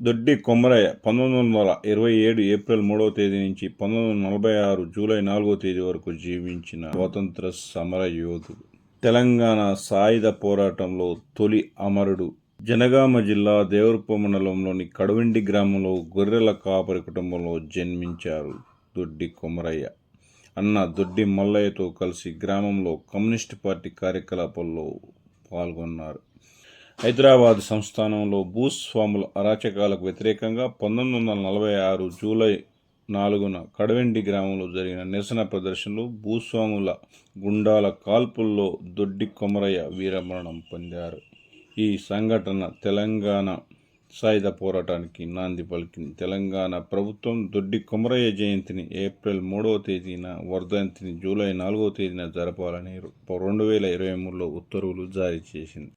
దొడ్డి కొమరయ్య పంతొమ్మిది వందల ఇరవై ఏడు ఏప్రిల్ మూడవ తేదీ నుంచి పంతొమ్మిది వందల నలభై ఆరు జూలై నాలుగవ తేదీ వరకు జీవించిన స్వాతంత్ర సమర యోధుడు. తెలంగాణ సాయుధ పోరాటంలో తొలి అమరుడు. జనగామ జిల్లా దేవరప మండలంలోని కడవిండి గ్రామంలో గొర్రెల కాపరి కుటుంబంలో జన్మించారు దొడ్డి కొమరయ్య. అన్న దొడ్డి మల్లయ్యతో కలిసి గ్రామంలో కమ్యూనిస్ట్ పార్టీ కార్యకలాపాల్లో పాల్గొన్నారు. హైదరాబాద్ సంస్థానంలో భూస్వాముల అరాచకాలకు వ్యతిరేకంగా పంతొమ్మిది వందల నలభై ఆరు జూలై నాలుగున కడవెండి గ్రామంలో జరిగిన నిరసన ప్రదర్శనలు భూస్వాముల గుండాల కాల్పుల్లో దొడ్డి కొమరయ్య వీరమరణం పొందారు. ఈ సంఘటన తెలంగాణ సాయుధ పోరాటానికి నాంది పలికింది. తెలంగాణ ప్రభుత్వం దొడ్డి కొమరయ్య జయంతిని ఏప్రిల్ మూడవ తేదీన వర్ధంతిని జూలై నాలుగవ తేదీన జరపాలని రెండు వేల ఇరవై మూడులో ఉత్తర్వులు జారీ చేసింది.